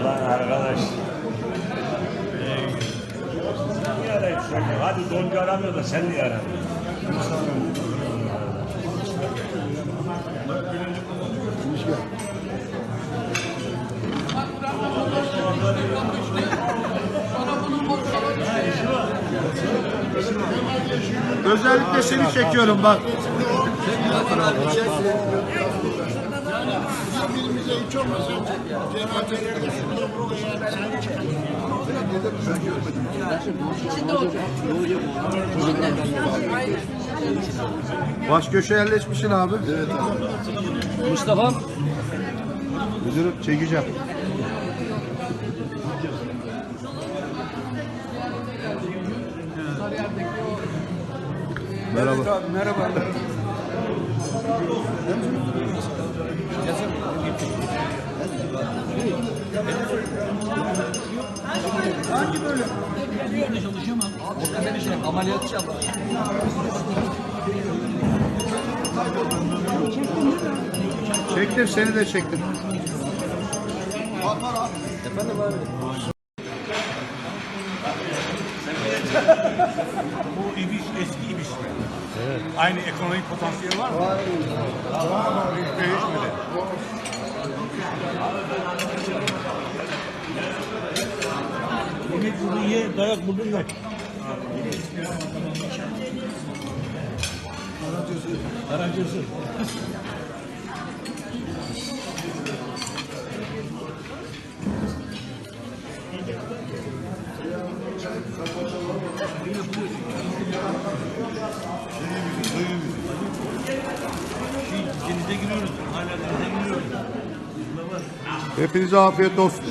Ulan arkadaş. Niye arayıp soruyorsun? Hadi Doncu aramıyor da sen niye aramıyorsun? Özellikle seni çekiyorum bak. Baş köşe yerleşmişsin abi. Evet abi. Mustafa Müdürüm çekeceğim. Merhaba. merhaba. Hangi bölüm? Bir yerde çalışıyorum. Orada ben işim ameliyatçı ama. Çektim seni de çektim. Bu İbiş eski İbiş mi? Evet. Aynı ekonomik potansiyeli var mı? Var. Değişmedi. Yemek buldun ye, dayak buldun yok. Karacısı. Giriyoruz. Hala denize giriyoruz. Hepinize afiyet olsun.